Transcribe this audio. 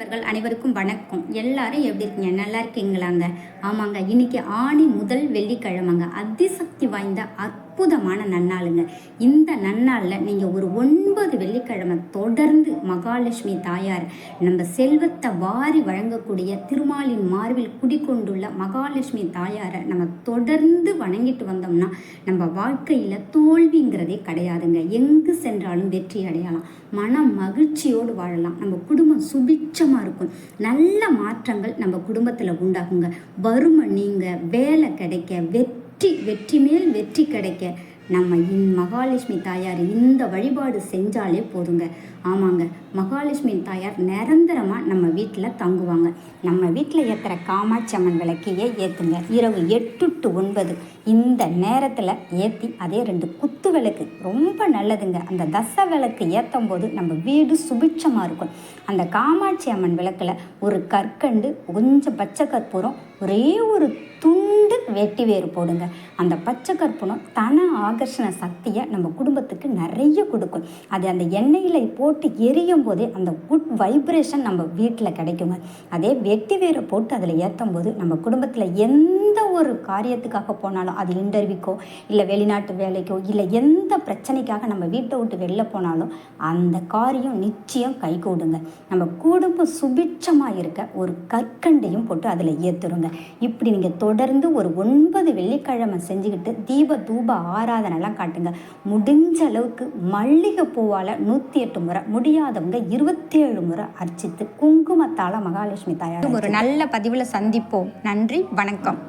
நண்பர்கள் அனைவருக்கும் வணக்கம். எல்லாரும் எப்படி இருக்கீங்க? நல்லா இருக்கீங்களாங்க? ஆமாங்க. இன்னைக்கு ஆணி முதல் வெள்ளிக்கிழமைங்க. அதிசக்தி வாய்ந்த அற்புதமான நன்னாளுங்க. இந்த நன்னாளில் நீங்கள் ஒரு ஒன்பது வெள்ளிக்கிழமை தொடர்ந்து மகாலட்சுமி தாயார் நம்ம செல்வத்தை வாரி வழங்கக்கூடிய திருமாலின் மார்பில் குடிக்கொண்டுள்ள மகாலட்சுமி தாயாரை நம்ம தொடர்ந்து வணங்கிட்டு வந்தோம்னா நம்ம வாழ்க்கையில் தோல்விங்கிறதே கிடையாதுங்க. எங்கு சென்றாலும் வெற்றி அடையலாம். மன மகிழ்ச்சியோடு வாழலாம். நம்ம குடும்பம் சுபிட்சமாக இருக்கும். நல்ல மாற்றங்கள் நம்ம குடும்பத்தில் உண்டாகுங்க. வறுமை நீங்க வேலை கிடைக்க வெற்றி வெற்றி வெற்றி மேல் வெற்றி கிடைக்க. நம்ம இன் மகாலட்சுமி தாயார் இந்த வழிபாடு செஞ்சாலே போதுங்க. ஆமாங்க மகாலட்சுமி தாயார் நிரந்தரமாக நம்ம வீட்டில் தங்குவாங்க. நம்ம வீட்டில் ஏற்றுற காமாட்சி அம்மன் விளக்கையே ஏற்றுங்க இரவு எட்டு டு ஒன்பது இந்த நேரத்தில் ஏற்றி அதே ரெண்டு குத்து விளக்கு. ரொம்ப நல்லதுங்க. அந்த தச விளக்கு ஏற்றும் போது நம்ம வீடு சுபிட்சமாக இருக்கும். அந்த காமாட்சி அம்மன் விளக்கில் ஒரு கற்கண்டு கொஞ்சம் பச்சை கற்பூரம் ஒரே ஒரு துண்டு வெட்டி வேறு போடுங்க. அந்த பச்சை கற்பூரம் தன ஆகர்ஷண சக்தியை நம்ம குடும்பத்துக்கு நிறைய கொடுக்கும். அது அந்த எண்ணெயில் போட்டு எரியும் போதே அந்த குட் வைப்ரேஷன் நம்ம வீட்டில் கிடைக்குங்க. அதே வெட்டி வேரை போட்டு அதில் ஏற்றும் போது நம்ம குடும்பத்தில் எந்த எந்த ஒரு காரியத்துக்காக போனாலும் அது இன்டர்வியூக்கோ இல்லை வெளிநாட்டு வேலைக்கோ இல்லை எந்த பிரச்சனைக்காக நம்ம வீட்டை விட்டு வெளில போனாலும் அந்த காரியம் நிச்சயம் கை கூடுங்க. நம்ம குடும்பம் சுபிட்சமாக இருக்க ஒரு கற்கண்டையும் போட்டு அதில் ஏற்றுருங்க இப்படி நீங்கள் தொடர்ந்து ஒரு ஒன்பது வெள்ளிக்கிழமை செஞ்சுக்கிட்டு தீப தூப ஆராதனைலாம் காட்டுங்க. முடிஞ்ச அளவுக்கு மல்லிகை பூவால் நூற்றி எட்டு முறை முடியாதவங்க இருபத்தேழு முறை அர்ச்சித்து குங்குமத்தால் மகாலட்சுமி தாயார் ஒரு நல்ல பதிவில் சந்திப்போம். நன்றி வணக்கம்.